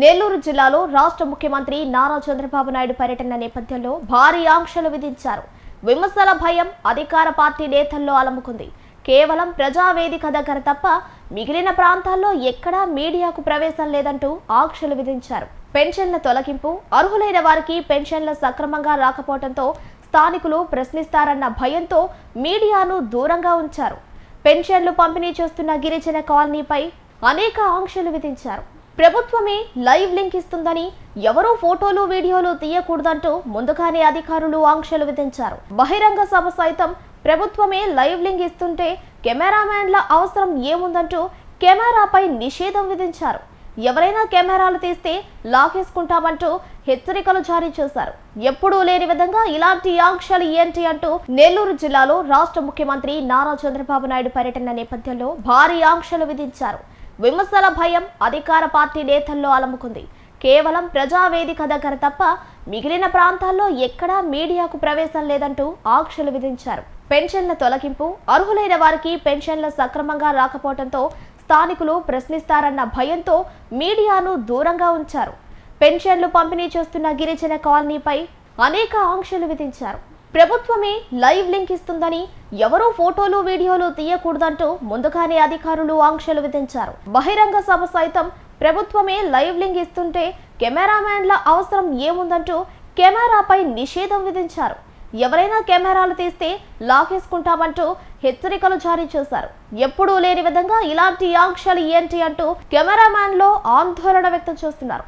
నెల్లూరు జిల్లాలో రాష్ట్ర ముఖ్యమంత్రి నారా చంద్రబాబు నాయుడు పర్యటన నేపథ్యంలో భారీ ఆంక్షలు విధించారు. విమర్శల భయం అధికార పార్టీ నేతల్లో అలముకుంది. కేవలం ప్రజావేదిక దగ్గర తప్ప మిగిలిన ప్రాంతాల్లో ఎక్కడా మీడియాకు ప్రవేశం లేదంటూ ఆంక్షలు విధించారు. పెన్షన్ల తొలగింపు అర్హులైన వారికి పెన్షన్ల సక్రమంగా రాకపోవడంతో స్థానికులు ప్రశ్నిస్తారన్న భయంతో మీడియాను దూరంగా ఉంచారు. పెన్షన్లు పంపిణీ చేస్తున్న గిరిజన కాలనీపై అనేక ఆంక్షలు విధించారు. ప్రభుత్వమే లైవ్ లింక్ ఇస్తుందని ఎవరూ ఫోటోలు వీడియోలు తీయకూడదంటూ ముందుగానే అధికారులు ఆంక్షలు విధించారు. బహిరంగ సభ సైతం ప్రభుత్వమే లైవ్ లింక్ ఇస్తుంటే కెమెరామ్యాన్ల అవసరం ఏముందంటూ కెమెరాపై నిషేధం విధించారు. ఎవరైనా కెమెరాలు తీస్తే లాగేసుకుంటామంటూ హెచ్చరికలు జారీ చేశారు. ఎప్పుడూ లేని విధంగా ఇలాంటి ఆంక్షలు ఏంటి అంటూ నెల్లూరు జిల్లాలో రాష్ట్ర ముఖ్యమంత్రి నారా చంద్రబాబు నాయుడు పర్యటన నేపథ్యంలో భారీ ఆంక్షలు విధించారు. విమర్శల భయం అధికార పార్టీ నేతల్లో అలముకుంది. కేవలం ప్రజావేదిక దగ్గర తప్ప మిగిలిన ప్రాంతాల్లో ఎక్కడా మీడియాకు ప్రవేశం లేదంటూ ఆంక్షలు విధించారు. పెన్షన్ల తొలగింపు అర్హులైన వారికి పెన్షన్ల సక్రమంగా రాకపోవడంతో స్థానికులు ప్రశ్నిస్తారన్న భయంతో మీడియాను దూరంగా ఉంచారు. పెన్షన్లు పంపిణీ చేస్తున్న గిరిజన కాలనీపై అనేక ఆంక్షలు విధించారు. ప్రభుత్వమే లైవ్ లింక్ ఇస్తుందని ఎవరూ ఫోటోలు వీడియోలు తీయకూడదంటూ ముందుగానే అధికారులు ఆంక్షలు విధించారు. బహిరంగ సభ సైతం ప్రభుత్వమే లైవ్ లింక్ ఇస్తుంటే కెమెరామ్యాన్ల అవసరం ఏముందంటూ కెమెరాపై నిషేధం విధించారు. ఎవరైనా కెమెరాలు తీస్తే లాగేసుకుంటామంటూ హెచ్చరికలు జారీ చేశారు. ఎప్పుడూ లేని విధంగా ఇలాంటి ఆంక్షలు ఏంటి అంటూ కెమెరామ్యాన్లో ఆందోళన వ్యక్తం చేస్తున్నారు.